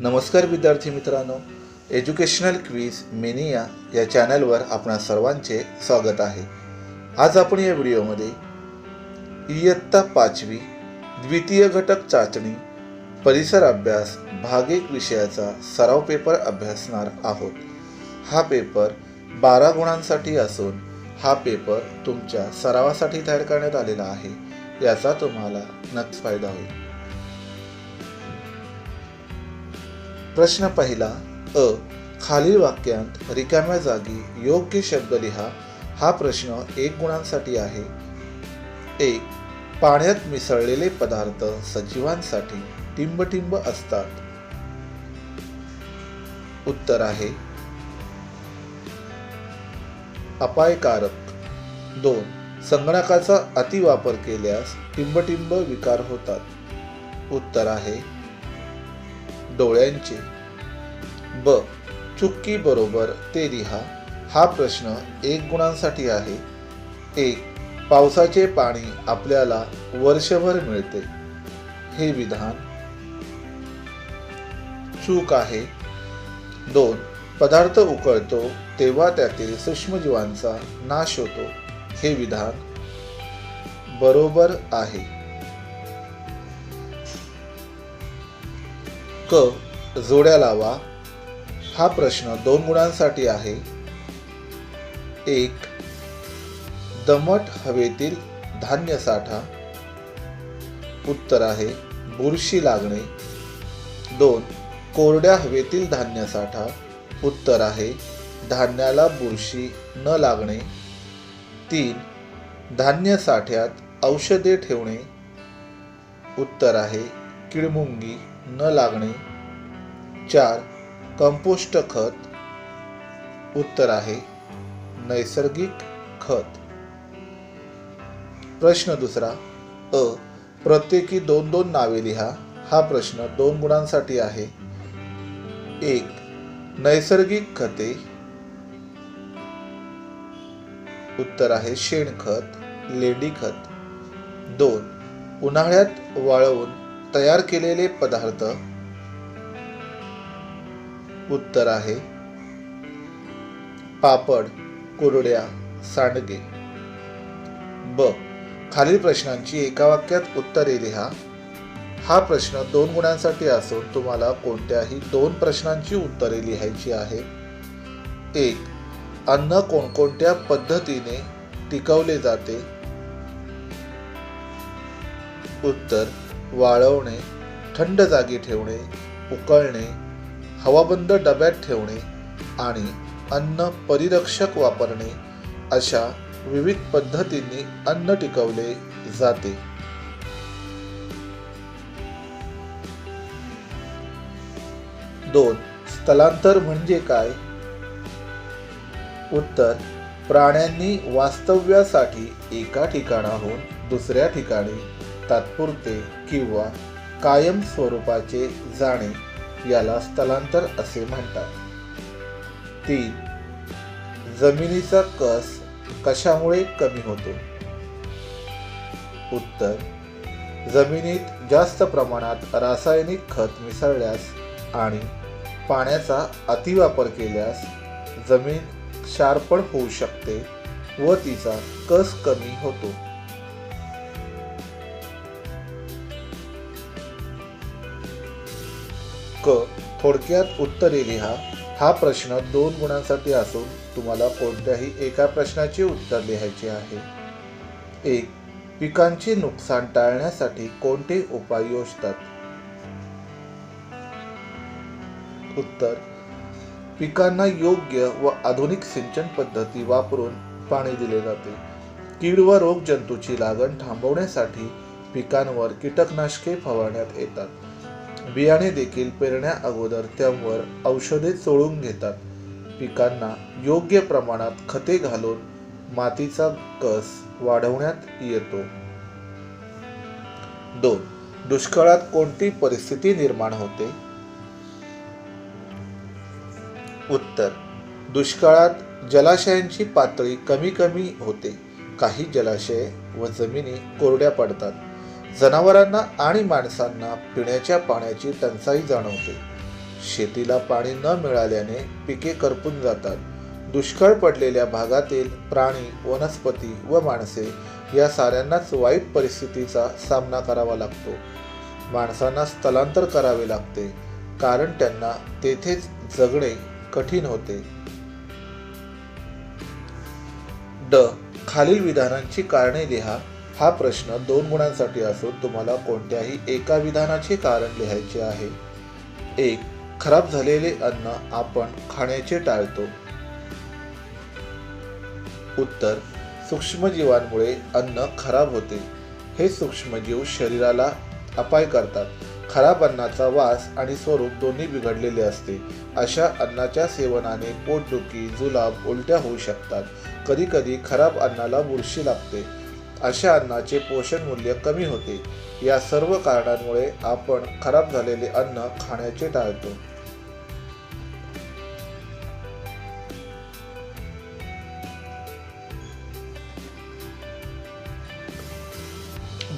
नमस्कार विद्यार्थी मित्रांनो. एज्युकेशनल क्वीज मेनिया या चॅनलवर आपणा सर्वांचे स्वागत आहे. आज आपण या व्हिडिओमध्ये इयत्ता पाचवी द्वितीय घटक चाचणी परिसर अभ्यास भाग एक विषयाचा सराव पेपर अभ्यासणार आहोत. हा पेपर बारा गुणांसाठी असून हा पेपर तुमच्या सरावासाठी तयार करण्यात आलेला आहे. याचा तुम्हाला नक्की फायदा होईल. प्रश्न पहिला अ खालील वाक्यांत रिकाम्या जागी योग्य शब्द लिहा. हा प्रश्न एक गुणांसाठी आहे. एक पाण्यात मिसळलेले पदार्थ सजीवांसाठी टिंबटिंब असतात. उत्तर आहे अपायकारक. दोन संगणकाचा अतिवापर केल्यास टिंबटिंब विकार होतात. उत्तर आहे डोळ्यांचे. ब. चुक्की बरोबर ते रिहा. हा प्रश्न एक गुणांसाठी आहे. एक. पावसाचे पाणी आपल्याला वर्षभर मिळते. हे विधान. चूक आहे. दोन. पदार्थ उकळतो तेव्हा त्यातील सूक्ष्मजीवांचा नाश होतो. हे विधान बरोबर आहे. क जोड्या लावा. हा प्रश्न दोन गुणांसाठी आहे. एक दमट हवेतील धान्य साठा. उत्तर आहे बुरशी लागणे. दोन कोरड्या हवेतील धान्य साठा. उत्तर आहे धान्याला बुरशी न लागणे. तीन धान्य साठ्यात औषधे ठेवणे. उत्तर आहे किडमुंगी. न लागणे. चार कंपोस्ट खत. उत्तर आहे नैसर्गिक खत. प्रश्न दुसरा अ प्रत्येकी दोन दोन नावे लिहा. हा प्रश्न दोन गुणांसाठी आहे. एक नैसर्गिक खते. उत्तर आहे शेणखत लेंडी खत. दोन उन्हाळ्यात वाळवून तयार केलेले पदार्थ. उत्तर आहे. पापड कुरड्या सांडगे. ब. खालील प्रश्नांची एका वाक्यात उत्तरे लिहा. हा प्रश्न दोन गुणांसाठी असून तुम्हाला कोणत्याही दोन प्रश्नांची उत्तरे लिहायची आहे. एक. अन्न कोणकोणत्या पद्धतीने टिकवले जाते? उत्तर. वाळवणे थंड जागी ठेवणे उकळणे हवाबंद डब्यात ठेवणे आणि अन्न परिरक्षक वापरणे अशा विविध पद्धतींनी अन्न टिकवले जाते. दोन स्थलांतर म्हणजे काय? उत्तर प्राण्यांनी वास्तव्यासाठी एका ठिकाणाहून दुसऱ्या ठिकाणी तात्पुरते किंवा कायम स्वरूपाचे जाणे याला स्थलांतर असे म्हणतात. तीन जमिनीचा कस कशामुळे कमी होतो? उत्तर जमिनीत जास्त प्रमाणात रासायनिक खत मिसळल्यास आणि पाण्याचा अतिवापर केल्यास जमीन क्षारपण होऊ शकते व तिचा कस कमी होतो. थोडक्यात उत्तरे लिहा हा. प्रश्न दोन गुणांसाठी असून तुम्हाला कोणत्याही एका प्रश्नाचे उत्तर लिहायचे आहे. एक पिकांचे नुकसान टाळण्यासाठी कोणते उपाय योजतात? उत्तर पिकांना योग्य व आधुनिक सिंचन पद्धती वापरून पाणी दिले जाते. कीड व रोग जंतूची लागण थांबवण्यासाठी पिकांवर कीटकनाशके फवारण्यात येतात. बियाणे देखील पेरण्या अगोदर त्यावर औषधे चोळून घेतात. पिकांना योग्य प्रमाणात खते घालून मातीचा कस वाढवण्यात येतो. दोन. दुष्काळात कोणती परिस्थिती निर्माण होते? उत्तर. दुष्काळात जलाशयांची पातळी कमी कमी होते. काही जलाशय व जमिनी कोरड्या पडतात. जनावरांना आणि माणसांना पिण्याच्या पाण्याची टंचाई जाणवते. शेतीला पाणी न मिळाल्याने पिके करपून जातात. दुष्काळ पडलेल्या भागातील प्राणी वनस्पती व माणसे या साऱ्यांनाच वाईट परिस्थितीचा सामना करावा लागतो. माणसांना स्थलांतर करावे लागते कारण त्यांना तेथेच जगणे कठीण होते. ड. खालील विधानांची कारणे लिहा. हा प्रश्न दोन गुणांसाठी असून तुम्हाला कोणत्याही एका विधानाचे कारण लिहायचे आहे. एक खराब झालेले अन्न आपण खाण्याचे टाळतो. उत्तर सूक्ष्मजीवांमुळे अन्न खराब होते. हे सूक्ष्मजीव शरीराला अपाय करतात. खराब अन्नाचा वास आणि स्वरूप दोन्ही बिघडलेले असते. अशा अन्नाच्या सेवनाने पोटदुखी जुलाब उलट्या होऊ शकतात. कधीकधी खराब अन्नाला बुरशी लागते. अशा अन्नाचे पोषण मूल्य कमी होते. या सर्व कारणांमुळे आपण खराब झालेले अन्न खाण्याचे टाळतो.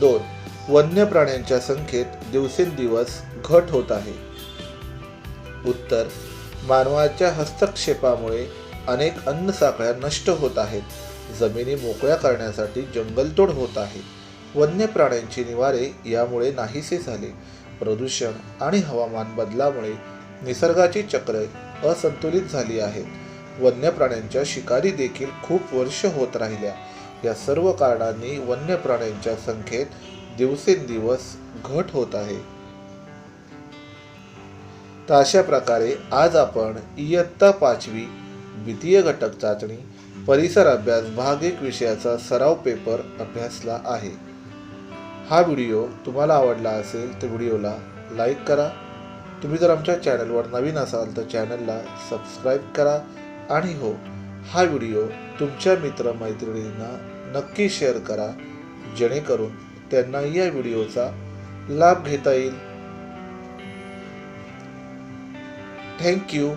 दोन वन्य प्राण्यांच्या संख्येत दिवसेंदिवस घट होत आहे. उत्तर मानवाच्या हस्तक्षेपामुळे अनेक अन्न साखळ्या नष्ट होत आहेत. जमिनी मोकळ्या करण्यासाठी जंगलतोड होत आहे. वन्य प्राण्यांची निवारे यामुळे नाहीसे झाले. प्रदूषण आणि हवामान बदलामुळे निसर्गाची चक्रे असंतुलित झाली आहेत. वन्य प्राण्यांच्या शिकारी देखील खूप वर्ष होत राहिल्या. या सर्व कारणांनी वन्य प्राण्यांच्या संख्येत दिवसेंदिवस घट होत आहे. तर अशा प्रकारे आज आपण इयत्ता पाचवी द्वितीय घटक चाचणी परिसर अभ्यास भाग एक विषयाचा सराव पेपर अभ्यासला आहे. हा व्हिडिओ तुम्हाला आवडला असेल तर व्हिडिओला लाईक करा. तुम्ही जर आमच्या चॅनलवर नवीन असाल तर चॅनलला सबस्क्राईब करा. आणि हो हा व्हिडिओ तुमच्या मित्रमैत्रिणींना नक्की शेअर करा जेणेकरून त्यांना या व्हिडिओचा लाभ घेता येईल. थँक्यू